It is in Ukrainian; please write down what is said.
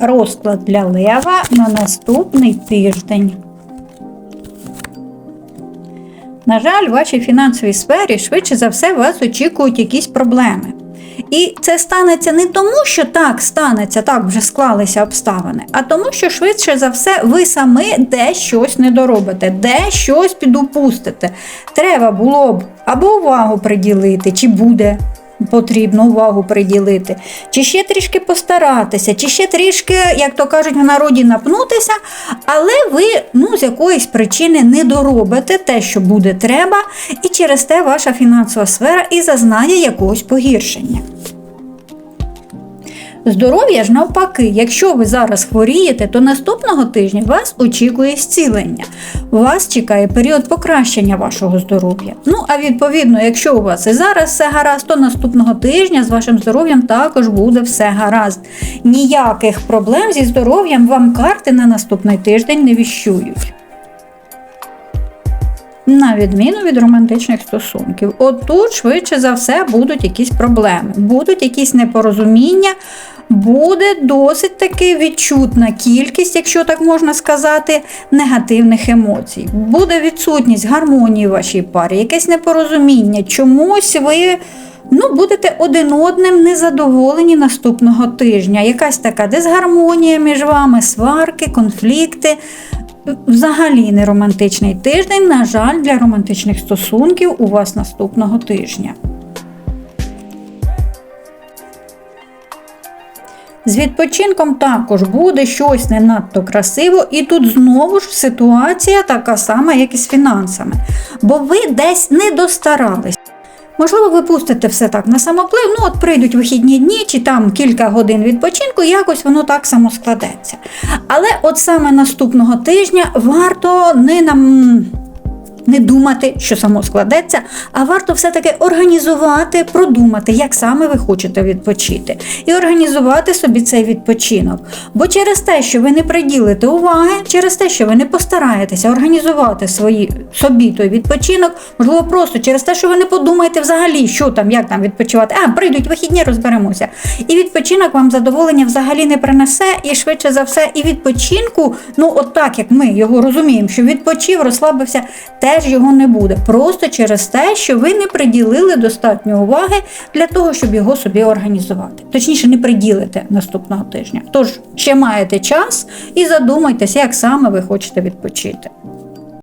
розклад для лева на наступний тиждень. На жаль, в вашій фінансовій сфері швидше за все вас очікують якісь проблеми. І це станеться не тому, що так станеться, так вже склалися обставини, а тому, що швидше за все ви самі де щось не доробите, де щось підупустите. Треба було б або увагу приділити, чи буде потрібно увагу приділити, чи ще трішки постаратися, чи ще трішки, як то кажуть в народі, напнутися, але ви ну, з якоїсь причини не доробите те, що буде треба, і через те ваша фінансова сфера і зазнає якогось погіршення. Здоров'я ж навпаки, якщо ви зараз хворієте, то наступного тижня вас очікує зцілення. Вас чекає період покращення вашого здоров'я. Ну а відповідно, якщо у вас і зараз все гаразд, то наступного тижня з вашим здоров'ям також буде все гаразд. Ніяких проблем зі здоров'ям вам карти на наступний тиждень не віщують. На відміну від романтичних стосунків. От тут, швидше за все, будуть якісь проблеми, будуть якісь непорозуміння, буде досить таки відчутна кількість, якщо так можна сказати, негативних емоцій. Буде відсутність гармонії в вашій парі, якесь непорозуміння, чомусь ви. Ну, будете один одним незадоволені наступного тижня. Якась така дисгармонія між вами, сварки, конфлікти. Взагалі не романтичний тиждень, на жаль, для романтичних стосунків у вас наступного тижня. З відпочинком також буде щось не надто красиво, і тут знову ж ситуація така сама, як і з фінансами. Бо ви десь не достарались. Можливо, ви пустите все так на самоплив, ну от прийдуть вихідні дні чи там кілька годин відпочинку, якось воно так само складеться. Але от саме наступного тижня варто не нам. Не думати, що само складеться, а варто все-таки організувати, продумати, як саме ви хочете відпочити, і організувати собі цей відпочинок. Бо через те, що ви не приділите уваги, через те, що ви не постараєтеся організувати свої, собі той відпочинок, можливо, просто через те, що ви не подумаєте взагалі, що там, як там відпочивати. А, прийдуть вихідні, розберемося. І відпочинок вам задоволення взагалі не принесе, і швидше за все, і відпочинку, ну от так як ми його розуміємо, що відпочив, розслабився, теж його не буде. Просто через те, що ви не приділили достатньо уваги для того, щоб його собі організувати. Точніше, не приділите наступного тижня. Тож ще маєте час і задумайтеся, як саме ви хочете відпочити.